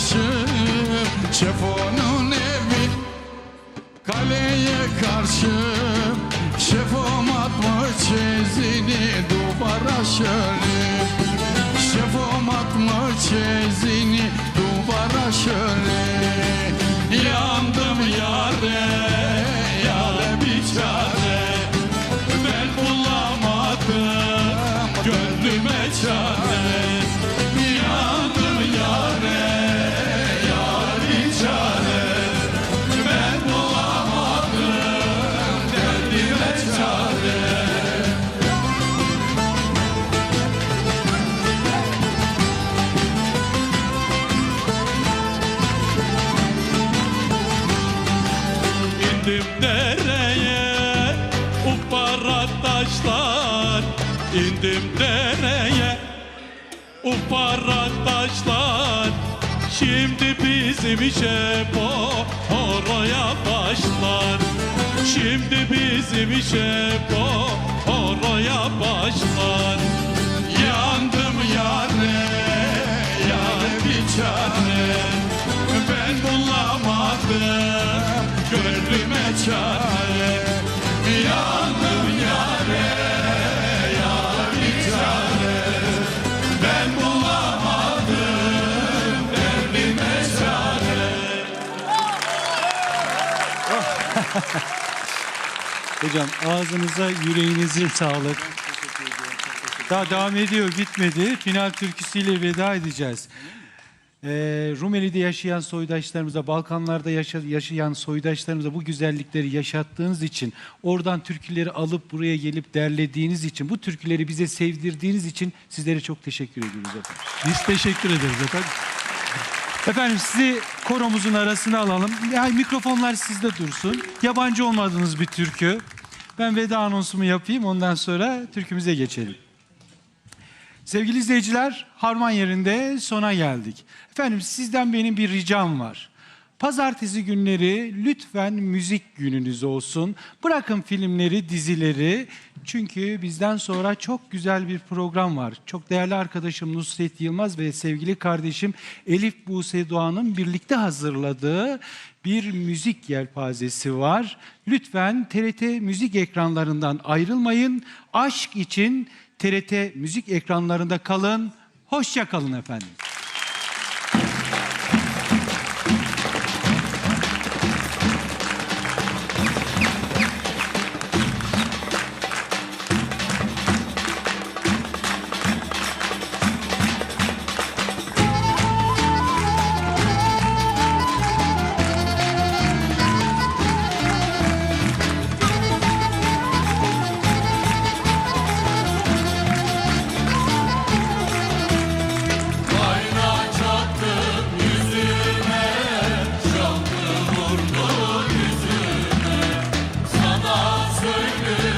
başı Şefonun evi. Kaleye karşı Şefom atmış çizini duvara şöyle? Şefom atmış çizini İndim dereye Upara taşlar İndim dereye Upara taşlar Şimdi bizim işe bu Oraya başlar. Şimdi bizim işe bu Oraya başlar. Yandım yare, yare bir çare Yandım yare, yare bir çare Ben bulamadım derdime çare Hocam ağzınıza yüreğinize sağlık. Daha devam ediyor bitmedi. Final türküsüyle veda edeceğiz. Ee, Rumeli'de yaşayan soydaşlarımıza, Balkanlarda yaşa- yaşayan soydaşlarımıza bu güzellikleri yaşattığınız için, oradan türküleri alıp buraya gelip derlediğiniz için, bu türküleri bize sevdirdiğiniz için sizlere çok teşekkür ediyoruz efendim. Biz teşekkür ederiz efendim Efendim sizi koromuzun arasına alalım. Yani mikrofonlar sizde dursun. Yabancı olmadığınız bir türkü. Ben veda anonsumu yapayım ondan sonra türkümüze geçelim. Sevgili izleyiciler, harman yerinde sona geldik. Efendim sizden benim bir ricam var. Pazartesi günleri lütfen müzik gününüz olsun. Bırakın filmleri, dizileri. Çünkü bizden sonra çok güzel bir program var. Çok değerli arkadaşım Nusret Yılmaz ve sevgili kardeşim Elif Buse Doğan'ın birlikte hazırladığı bir müzik yelpazesi var. Lütfen TRT müzik ekranlarından ayrılmayın. Aşk için TRT müzik ekranlarında kalın. Hoşça kalın efendim. like this.